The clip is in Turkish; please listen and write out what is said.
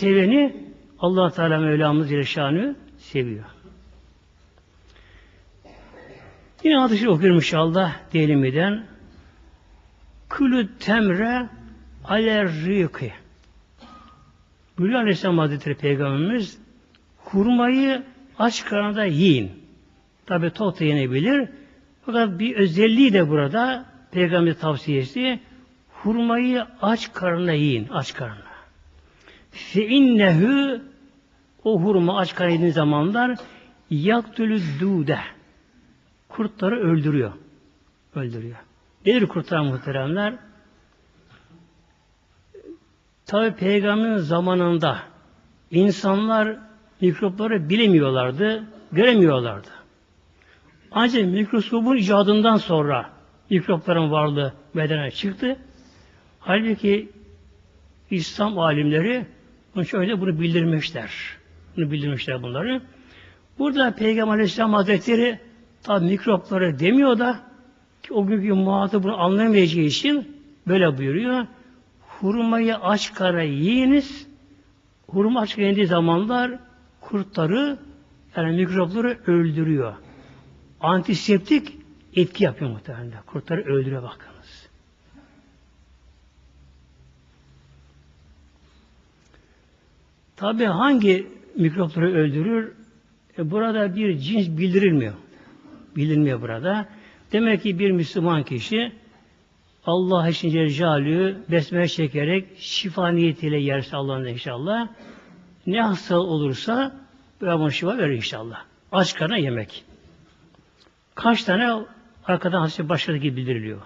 seveni allah Teala Mevlamız Celle seviyor. Yine hadisi okuyorum inşallah diyelimiden. Külü temre alerriki. Buyuruyor Aleyhisselam Hazretleri Peygamberimiz hurmayı aç karnında yiyin. Tabi tok da yenebilir. Fakat bir özelliği de burada Peygamber tavsiyesi hurmayı aç karnına yiyin. Aç karnına. Fe innehu o hurma aç karnına yediğin zamanlar yaktülü dude kurtları öldürüyor. Öldürüyor. Nedir kurtlar muhteremler? Tabi peygamberin zamanında insanlar mikropları bilemiyorlardı, göremiyorlardı. Ancak mikroskopun icadından sonra mikropların varlığı bedene çıktı. Halbuki İslam alimleri bunu şöyle bunu bildirmişler. Bunu bildirmişler bunları. Burada Peygamber Aleyhisselam Hazretleri tabi mikropları demiyor da ki o günkü muhatı bunu anlamayacağı için böyle buyuruyor. Hurmayı aç kara yiyiniz. Hurma aç yendiği zamanlar kurtları yani mikropları öldürüyor. Antiseptik etki yapıyor muhtemelen. Kurtları öldürüyor bakınız. Tabi hangi mikropları öldürür? E burada bir cins bildirilmiyor. Bilinmiyor burada. Demek ki bir Müslüman kişi Allah için Celle besmele çekerek şifa niyetiyle yerse Allah'ın inşallah ne hasta olursa böyle şifa verir inşallah. Aç karnına yemek. Kaç tane arkadan hasta başladı gibi bildiriliyor.